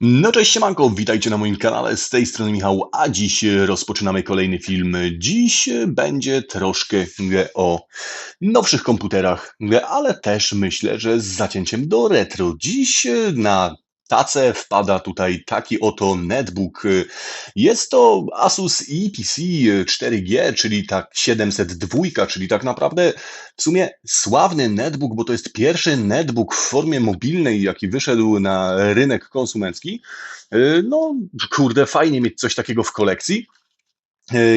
No cześć siemanko, witajcie na moim kanale, z tej strony Michał, a dziś rozpoczynamy kolejny film. Dziś będzie troszkę o nowszych komputerach, ale też myślę, że z zacięciem do retro. Dziś na tacę wpada tutaj taki oto netbook. Jest to Asus EPC 4G, czyli tak 702, czyli tak naprawdę w sumie sławny netbook, bo to jest pierwszy netbook w formie mobilnej, jaki wyszedł na rynek konsumencki. No, kurde, fajnie mieć coś takiego w kolekcji.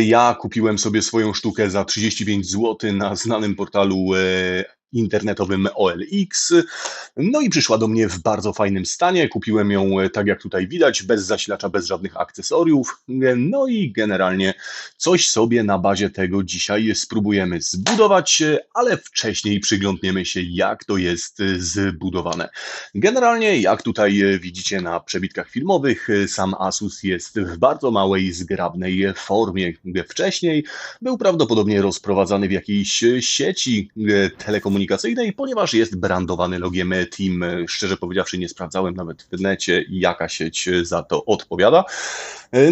Ja kupiłem sobie swoją sztukę za 35 zł na znanym portalu e, internetowym OLX. No i przyszła do mnie w bardzo fajnym stanie. Kupiłem ją, e, tak jak tutaj widać, bez zasilacza, bez żadnych akcesoriów. No i generalnie coś sobie na bazie tego dzisiaj spróbujemy zbudować, ale wcześniej przyglądniemy się, jak to jest zbudowane. Generalnie, jak tutaj widzicie na przebitkach filmowych, sam Asus jest w bardzo małej, zgrabnej formie. Wcześniej był prawdopodobnie rozprowadzany w jakiejś sieci telekomunikacyjnej komunikacyjnej, ponieważ jest brandowany logiem Team. Szczerze powiedziawszy, nie sprawdzałem nawet w necie, jaka sieć za to odpowiada.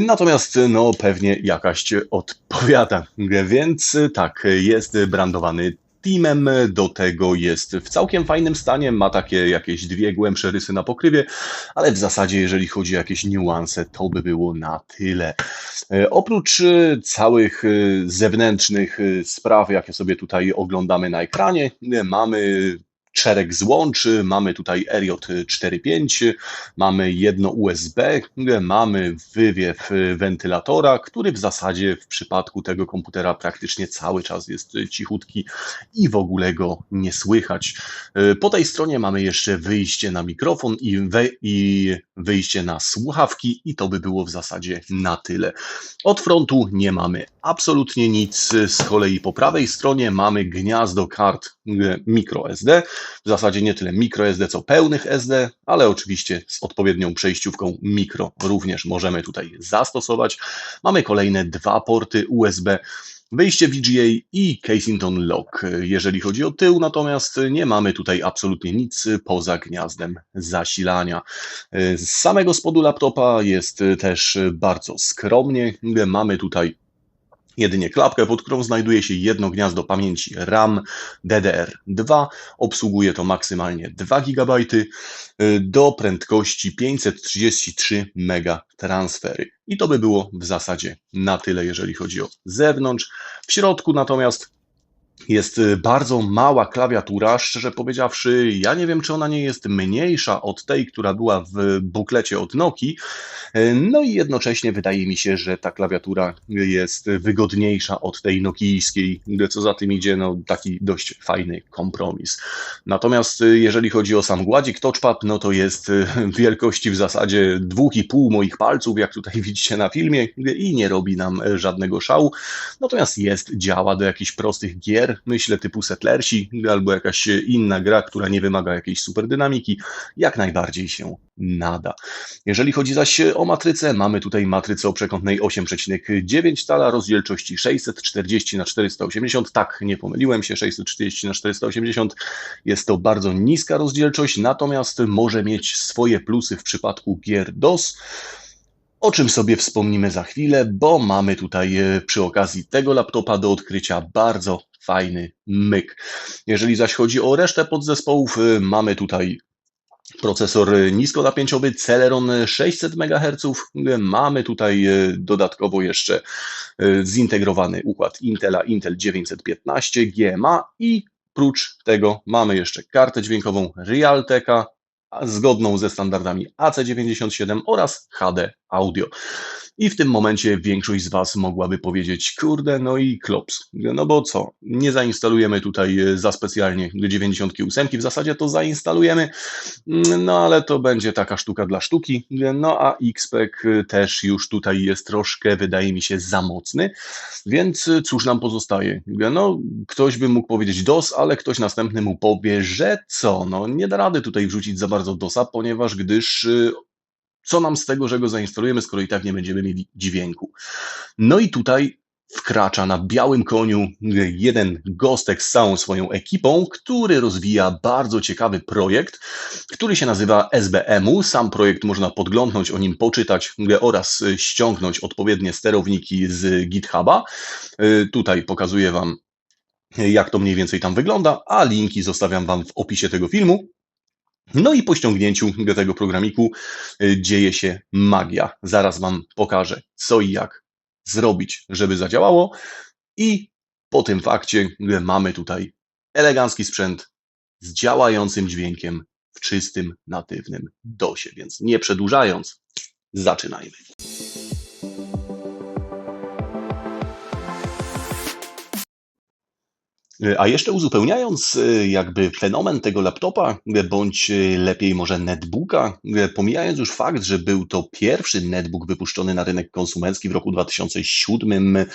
Natomiast no, pewnie jakaś odpowiada. Więc tak, jest brandowany Do tego jest w całkiem fajnym stanie, ma takie jakieś dwie głębsze rysy na pokrywie, ale w zasadzie jeżeli chodzi o jakieś niuanse, to by było na tyle. E, oprócz e, całych e, zewnętrznych spraw, jakie sobie tutaj oglądamy na ekranie, mamy szereg złączy, mamy tutaj RJ45, mamy jedno USB, mamy wywiew wentylatora, który w zasadzie w przypadku tego komputera praktycznie cały czas jest cichutki i w ogóle go nie słychać. Po tej stronie mamy jeszcze wyjście na mikrofon i, we, i wyjście na słuchawki i to by było w zasadzie na tyle. Od frontu nie mamy absolutnie nic, z kolei po prawej stronie mamy gniazdo kart microSD, w zasadzie nie tyle microSD, co pełnych SD, ale oczywiście z odpowiednią przejściówką mikro również możemy tutaj zastosować. Mamy kolejne dwa porty USB, Wyjście VGA i Casington Lock. Jeżeli chodzi o tył, natomiast nie mamy tutaj absolutnie nic poza gniazdem zasilania. Z samego spodu laptopa jest też bardzo skromnie. Mamy tutaj jedynie klapkę, pod którą znajduje się jedno gniazdo pamięci RAM DDR2. Obsługuje to maksymalnie 2 GB y, do prędkości 533 MB transfery. I to by było w zasadzie na tyle, jeżeli chodzi o zewnątrz. W środku natomiast jest y, bardzo mała klawiatura, szczerze powiedziawszy, ja nie wiem, czy ona nie jest mniejsza od tej, która była w buklecie od Nokii. Y, no i jednocześnie wydaje mi się, że ta klawiatura jest wygodniejsza od tej nokijskiej, co za tym idzie, no taki dość fajny kompromis. Natomiast y, jeżeli chodzi o sam gładzik touchpad, no to jest wielkości w zasadzie dwóch i pół moich palców, jak tutaj widzicie na filmie i nie robi nam żadnego szału. Natomiast jest, działa do jakichś prostych gier, myślę typu Settlersi albo jakaś inna gra, która nie wymaga jakiejś super dynamiki, jak najbardziej się nada. Jeżeli chodzi zaś o matrycę, mamy tutaj matrycę o przekątnej 8,9 tala, rozdzielczości 640 na 480 tak, nie pomyliłem się, 640 na 480 jest to bardzo niska rozdzielczość, natomiast może mieć swoje plusy w przypadku gier DOS, o czym sobie wspomnimy za chwilę, bo mamy tutaj e, przy okazji tego laptopa do odkrycia bardzo fajny myk. Jeżeli zaś chodzi o resztę podzespołów, y, mamy tutaj procesor niskonapięciowy Celeron 600 MHz. Mamy tutaj y, dodatkowo jeszcze y, zintegrowany układ Intela Intel 915 GMA i prócz tego mamy jeszcze kartę dźwiękową Realteka zgodną ze standardami AC97 oraz HD Audio. I w tym momencie większość z Was mogłaby powiedzieć, kurde, no i klops. No bo co? Nie zainstalujemy tutaj e, za specjalnie 98, w zasadzie to zainstalujemy, mm, no ale to będzie taka sztuka dla sztuki. No a XPEC też już tutaj jest troszkę, wydaje mi się, za mocny, więc cóż nam pozostaje? No, ktoś by mógł powiedzieć DOS, ale ktoś następny mu powie, że co? No, nie da rady tutaj wrzucić za bardzo DOSa, ponieważ gdyż co nam z tego, że go zainstalujemy, skoro i tak nie będziemy mieli dźwięku. No i tutaj wkracza na białym koniu jeden gostek z całą swoją ekipą, który rozwija bardzo ciekawy projekt, który się nazywa SBM-u. Sam projekt można podglądnąć, o nim poczytać oraz ściągnąć odpowiednie sterowniki z GitHuba. Tutaj pokazuję Wam, jak to mniej więcej tam wygląda, a linki zostawiam Wam w opisie tego filmu. No i po ściągnięciu tego programiku dzieje się magia. Zaraz Wam pokażę co i jak zrobić, żeby zadziałało. I po tym fakcie mamy tutaj elegancki sprzęt z działającym dźwiękiem w czystym, natywnym DOSie. Więc nie przedłużając, zaczynajmy. A jeszcze uzupełniając e, jakby fenomen tego laptopa, e, bądź lepiej może netbooka, pomijając już fakt, że był to pierwszy netbook wypuszczony na rynek konsumencki w roku 2007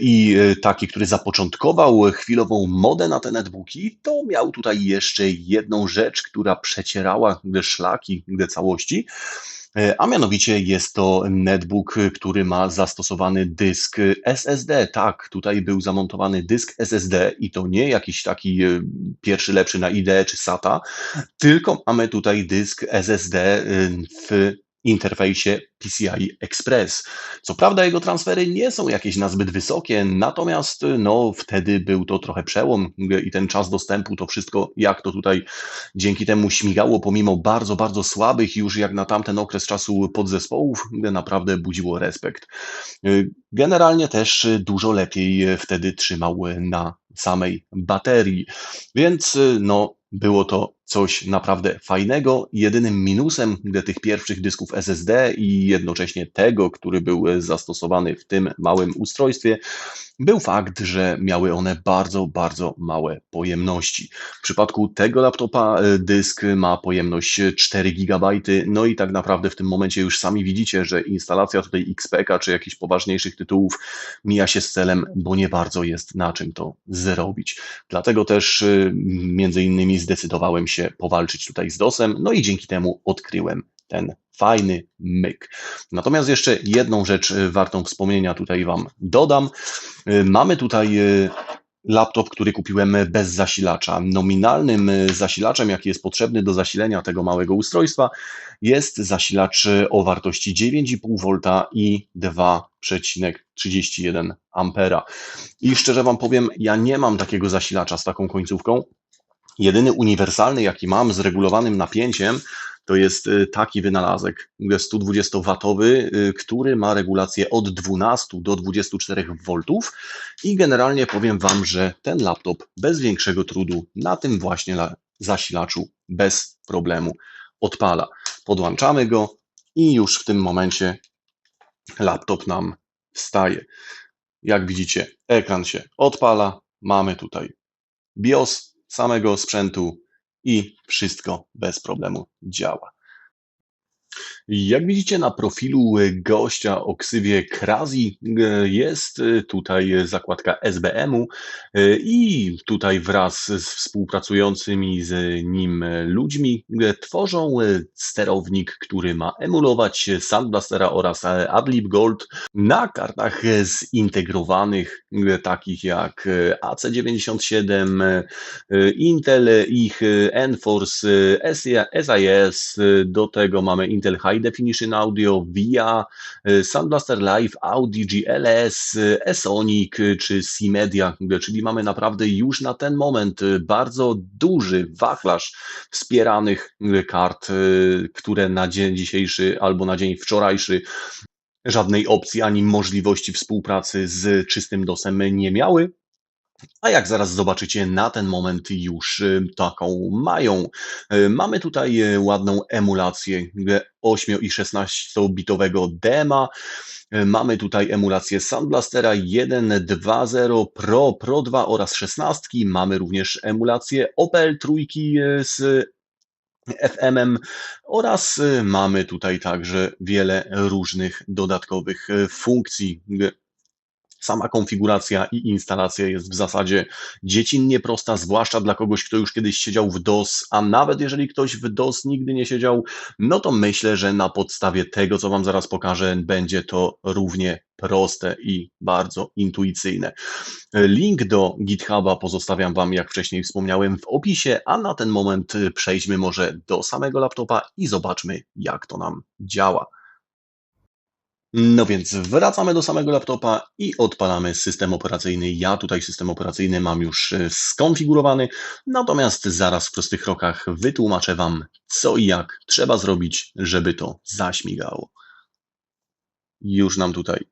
i taki, który zapoczątkował chwilową modę na te netbooki, to miał tutaj jeszcze jedną rzecz, która przecierała szlaki całości, a mianowicie jest to netbook, który ma zastosowany dysk SSD. Tak, tutaj był zamontowany dysk SSD i to nie jakiś taki e, pierwszy lepszy na IDE czy SATA, tylko mamy tutaj dysk SSD e, w interfejsie PCI Express. Co prawda jego transfery nie są jakieś nazbyt wysokie, natomiast no, wtedy był to trochę przełom i ten czas dostępu, to wszystko, jak to tutaj dzięki temu śmigało, pomimo bardzo, bardzo słabych już jak na tamten okres czasu podzespołów, naprawdę budziło respekt. Generalnie też dużo lepiej wtedy trzymał na samej baterii, więc no, było to coś naprawdę fajnego. Jedynym minusem tych pierwszych dysków SSD i jednocześnie tego, który był zastosowany w tym małym ustrojstwie, był fakt, że miały one bardzo, bardzo małe pojemności. W przypadku tego laptopa e, dysk ma pojemność 4 GB, no i tak naprawdę w tym momencie już sami widzicie, że instalacja tutaj XPK czy jakichś poważniejszych tytułów mija się z celem, bo nie bardzo jest na czym to zrobić. Dlatego też e, między innymi zdecydowałem się powalczyć tutaj z DOSem, no i dzięki temu odkryłem ten fajny myk. Natomiast jeszcze jedną rzecz y, wartą wspomnienia tutaj Wam dodam. Y, mamy tutaj y, laptop, który kupiłem bez zasilacza. Nominalnym zasilaczem, jaki jest potrzebny do zasilenia tego małego ustrojstwa, jest zasilacz o wartości 9,5 V i 2,31 A. I szczerze Wam powiem, ja nie mam takiego zasilacza z taką końcówką. Jedyny uniwersalny, jaki mam z regulowanym napięciem, to jest y, taki wynalazek 120W, y, który ma regulację od 12 do 24 V i generalnie powiem Wam, że ten laptop bez większego trudu na tym właśnie zasilaczu bez problemu odpala. Podłączamy go i już w tym momencie laptop nam staje. Jak widzicie, ekran się odpala. Mamy tutaj BIOS samego sprzętu, i wszystko bez problemu działa. Jak widzicie na profilu gościa o ksywie Krazi jest tutaj zakładka SBM-u i tutaj wraz z współpracującymi z nim ludźmi tworzą sterownik, który ma emulować Sandblastera oraz Adlib Gold na kartach zintegrowanych takich jak AC97, Intel, ich Enforce, SIS, do tego mamy Intel High High Definition Audio, VIA, y, Soundblaster Live, Audi GLS, Esonic y, czy C-Media, czyli mamy naprawdę już na ten moment bardzo duży wachlarz wspieranych kart, które na dzień dzisiejszy albo na dzień wczorajszy żadnej opcji ani możliwości współpracy z czystym DOSem nie miały. A jak zaraz zobaczycie, na ten moment już y, taką mają. Y, mamy tutaj y, ładną emulację 8 i 16-bitowego dema. Mamy tutaj emulację Soundblastera 1.2.0 Pro, Pro 2 oraz 16. Mamy również emulację Opel trójki z FM oraz mamy tutaj także wiele różnych dodatkowych funkcji Sama konfiguracja i instalacja jest w zasadzie dziecinnie prosta, zwłaszcza dla kogoś, kto już kiedyś siedział w DOS, a nawet jeżeli ktoś w DOS nigdy nie siedział, no to myślę, że na podstawie tego, co Wam zaraz pokażę, będzie to równie proste i bardzo intuicyjne. Link do GitHuba pozostawiam Wam, jak wcześniej wspomniałem, w opisie, a na ten moment przejdźmy może do samego laptopa i zobaczmy, jak to nam działa. No więc wracamy do samego laptopa i odpalamy system operacyjny. Ja tutaj system operacyjny mam już e, skonfigurowany, natomiast zaraz w prostych krokach wytłumaczę Wam, co i jak trzeba zrobić, żeby to zaśmigało. Już nam tutaj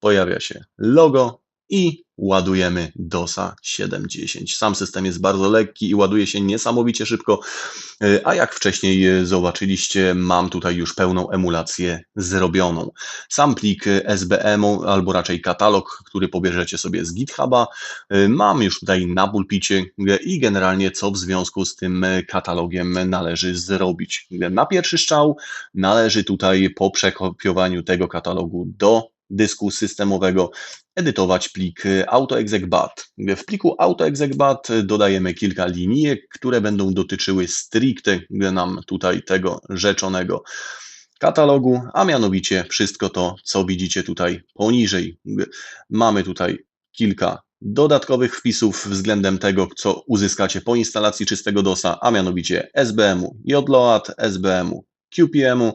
pojawia się logo i ładujemy DOSa 7.10. Sam system jest bardzo lekki i ładuje się niesamowicie szybko, e, a jak wcześniej e, zobaczyliście, mam tutaj już pełną emulację zrobioną. Sam plik SBM, albo raczej katalog, który pobierzecie sobie z GitHuba, e, mam już tutaj na pulpicie i generalnie co w związku z tym katalogiem należy zrobić. Na pierwszy strzał należy tutaj po przekopiowaniu tego katalogu do dysku systemowego edytować plik AutoExecBat. W pliku AutoExecBat dodajemy kilka linijek, które będą dotyczyły stricte nam tutaj tego rzeczonego katalogu, a mianowicie wszystko to, co widzicie tutaj poniżej. Mamy tutaj kilka dodatkowych wpisów względem tego, co uzyskacie po instalacji czystego DOSa, a mianowicie SBM-u JLOAD, SBM-u QPM-u,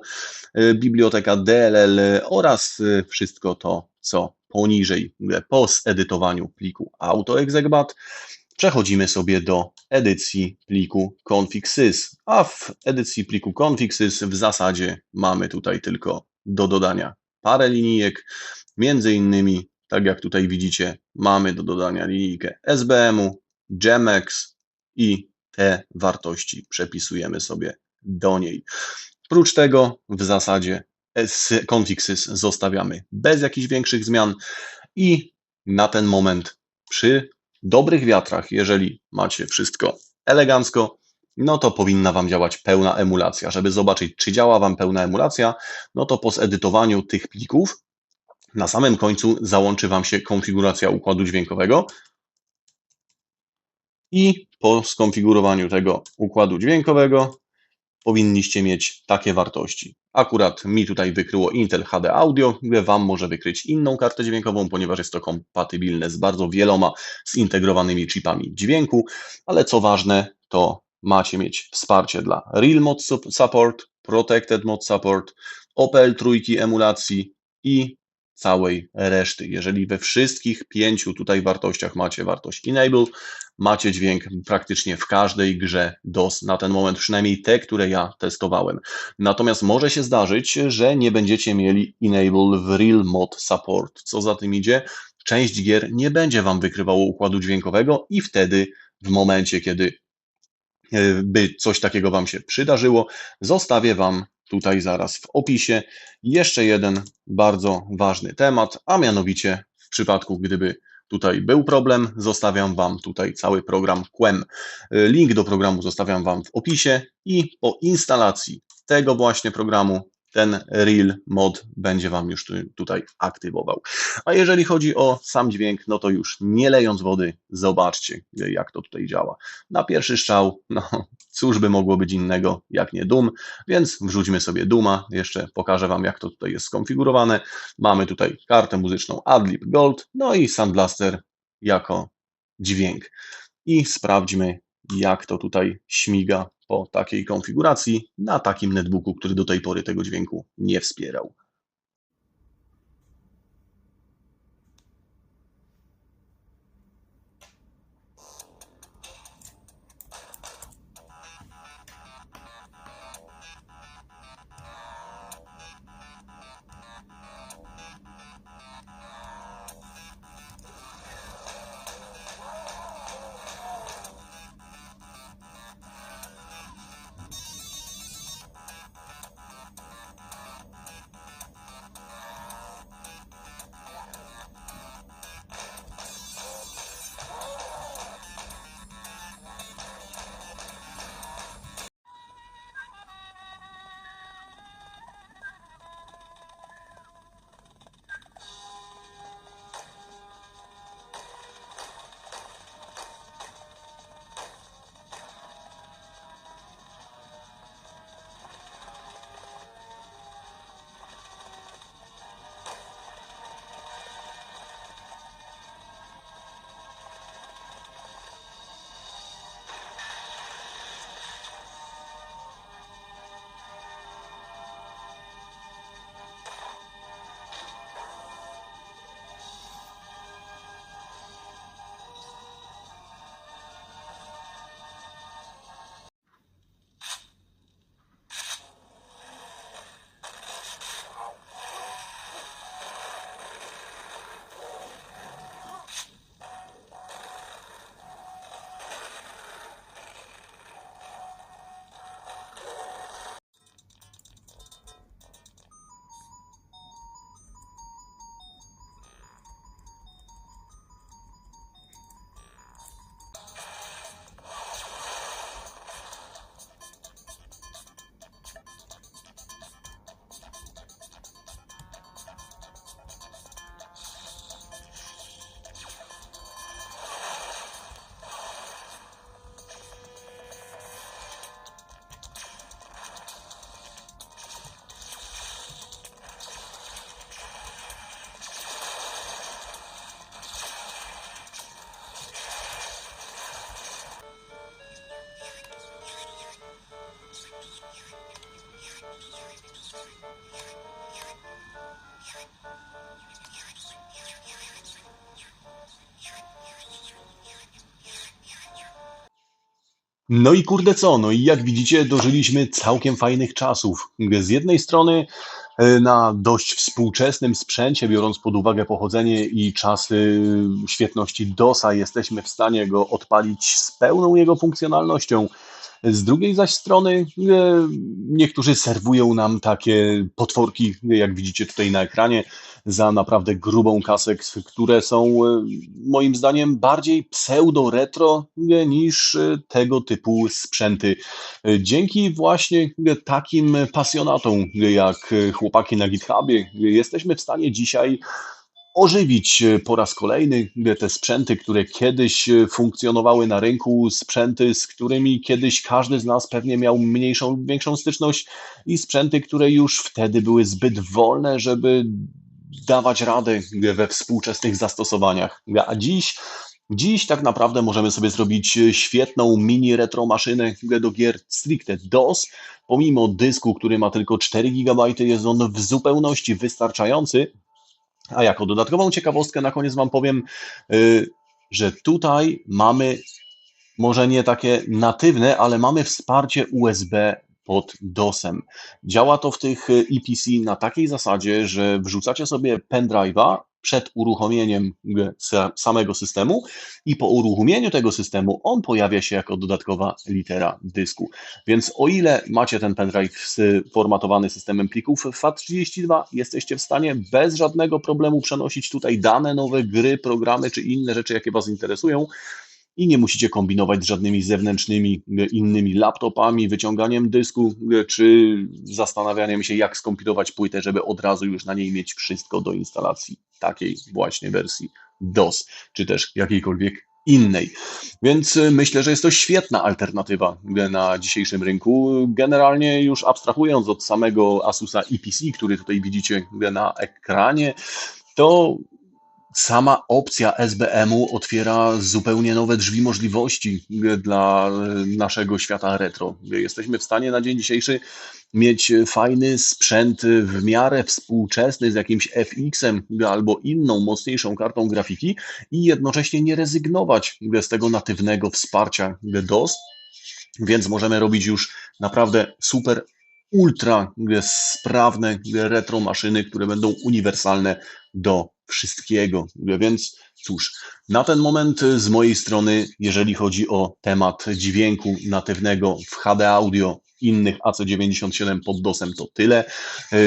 y, biblioteka DLL oraz y, wszystko to, co poniżej. Po zedytowaniu pliku AutoExecBat przechodzimy sobie do edycji pliku config.sys, a w edycji pliku config.sys w zasadzie mamy tutaj tylko do dodania parę linijek, między innymi, tak jak tutaj widzicie, mamy do dodania linijkę SBM-u, Gemex i te wartości przepisujemy sobie do niej. Prócz tego w zasadzie config.sys zostawiamy bez jakichś większych zmian i na ten moment przy dobrych wiatrach, jeżeli macie wszystko elegancko, no to powinna Wam działać pełna emulacja. Żeby zobaczyć, czy działa Wam pełna emulacja, no to po zedytowaniu tych plików na samym końcu załączy Wam się konfiguracja układu dźwiękowego i po skonfigurowaniu tego układu dźwiękowego powinniście mieć takie wartości. Akurat mi tutaj wykryło Intel HD Audio, Wam może wykryć inną kartę dźwiękową, ponieważ jest to kompatybilne z bardzo wieloma zintegrowanymi chipami dźwięku, ale co ważne, to macie mieć wsparcie dla Real Mod Support, Protected Mod Support, Opel trójki emulacji i całej reszty. Jeżeli we wszystkich pięciu tutaj wartościach macie wartość Enable, macie dźwięk praktycznie w każdej grze DOS na ten moment, przynajmniej te, które ja testowałem. Natomiast może się zdarzyć, że nie będziecie mieli Enable w Real Mod Support. Co za tym idzie? Część gier nie będzie Wam wykrywało układu dźwiękowego i wtedy w momencie, kiedy e, by coś takiego Wam się przydarzyło, zostawię Wam tutaj zaraz w opisie jeszcze jeden bardzo ważny temat, a mianowicie w przypadku, gdyby tutaj był problem, zostawiam Wam tutaj cały program QEM. Link do programu zostawiam Wam w opisie i po instalacji tego właśnie programu ten Real Mod będzie Wam już tutaj aktywował. A jeżeli chodzi o sam dźwięk, no to już nie lejąc wody, zobaczcie jak to tutaj działa. Na pierwszy strzał, no cóż by mogło być innego jak nie Doom, więc wrzućmy sobie Duma, jeszcze pokażę Wam jak to tutaj jest skonfigurowane. Mamy tutaj kartę muzyczną Adlib Gold, no i Sandblaster jako dźwięk. I sprawdźmy jak to tutaj śmiga po takiej konfiguracji na takim netbooku, który do tej pory tego dźwięku nie wspierał. No i kurde co, no i jak widzicie, dożyliśmy całkiem fajnych czasów. Z jednej strony e, na dość współczesnym sprzęcie, biorąc pod uwagę pochodzenie i czasy świetności DOSa, jesteśmy w stanie go odpalić z pełną jego funkcjonalnością. Z drugiej zaś strony e, niektórzy serwują nam takie potworki, jak widzicie tutaj na ekranie, za naprawdę grubą kasę, które są e, moim zdaniem bardziej pseudo-retro e, niż tego typu sprzęty. Dzięki właśnie takim pasjonatom jak chłopaki na GitHubie jesteśmy w stanie dzisiaj ożywić e, po raz kolejny te sprzęty, które kiedyś e, funkcjonowały na rynku, sprzęty, z którymi kiedyś każdy z nas pewnie miał mniejszą, większą styczność i sprzęty, które już wtedy były zbyt wolne, żeby dawać radę we współczesnych zastosowaniach. A dziś Dziś tak naprawdę możemy sobie zrobić świetną mini retro maszynę do gier stricte DOS. Pomimo dysku, który ma tylko 4 GB, jest on w zupełności wystarczający, a jako dodatkową ciekawostkę na koniec Wam powiem, y, że tutaj mamy może nie takie natywne, ale mamy wsparcie USB pod DOSem. Działa to w tych EPC na takiej zasadzie, że wrzucacie sobie pendrive'a przed uruchomieniem samego systemu i po uruchomieniu tego systemu on pojawia się jako dodatkowa litera dysku. Więc o ile macie ten pendrive formatowany systemem plików FAT32, jesteście w stanie bez żadnego problemu przenosić tutaj dane, nowe gry, programy czy inne rzeczy, jakie Was interesują, i nie musicie kombinować z żadnymi zewnętrznymi innymi laptopami, wyciąganiem dysku czy zastanawianiem się, jak skompilować płytę, żeby od razu już na niej mieć wszystko do instalacji takiej właśnie wersji DOS, czy też jakiejkolwiek innej. Więc y, myślę, że jest to świetna alternatywa na dzisiejszym rynku. Generalnie już abstrahując od samego Asusa EPC, który tutaj widzicie na ekranie, to sama opcja SBM-u otwiera zupełnie nowe drzwi możliwości dla naszego świata retro. Jesteśmy w stanie na dzień dzisiejszy mieć fajny sprzęt w miarę współczesny z jakimś FX-em albo inną mocniejszą kartą grafiki i jednocześnie nie rezygnować z tego natywnego wsparcia DOS, więc możemy robić już naprawdę super ultra sprawne retro maszyny, które będą uniwersalne do wszystkiego. Więc cóż, na ten moment z mojej strony, jeżeli chodzi o temat dźwięku natywnego w HD Audio innych AC97 pod DOSem to tyle.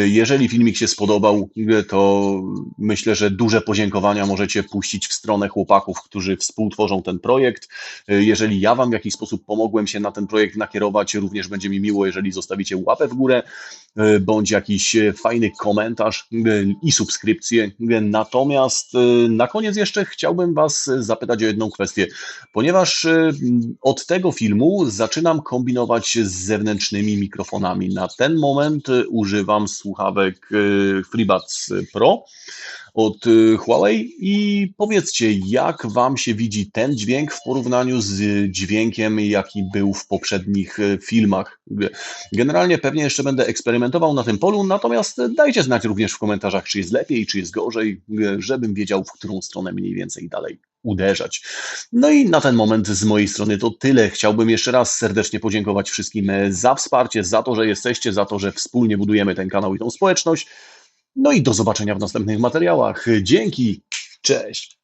Jeżeli filmik się spodobał, to myślę, że duże podziękowania możecie puścić w stronę chłopaków, którzy współtworzą ten projekt. Jeżeli ja Wam w jakiś sposób pomogłem się na ten projekt nakierować, również będzie mi miło, jeżeli zostawicie łapę w górę bądź jakiś fajny komentarz i subskrypcję. Natomiast na koniec jeszcze chciałbym Was zapytać o jedną kwestię, ponieważ od tego filmu zaczynam kombinować z zewnętrznymi zewnętrznymi mikrofonami. Na ten moment używam słuchawek e, FreeBuds Pro od e, Huawei i powiedzcie, jak Wam się widzi ten dźwięk w porównaniu z dźwiękiem, jaki był w poprzednich filmach. Generalnie pewnie jeszcze będę eksperymentował na tym polu, natomiast dajcie znać również w komentarzach, czy jest lepiej, czy jest gorzej, żebym wiedział, w którą stronę mniej więcej dalej uderzać. No i na ten moment z mojej strony to tyle. Chciałbym jeszcze raz serdecznie podziękować wszystkim za wsparcie, za to, że jesteście, za to, że wspólnie budujemy ten kanał i tą społeczność. No i do zobaczenia w następnych materiałach. Dzięki, cześć.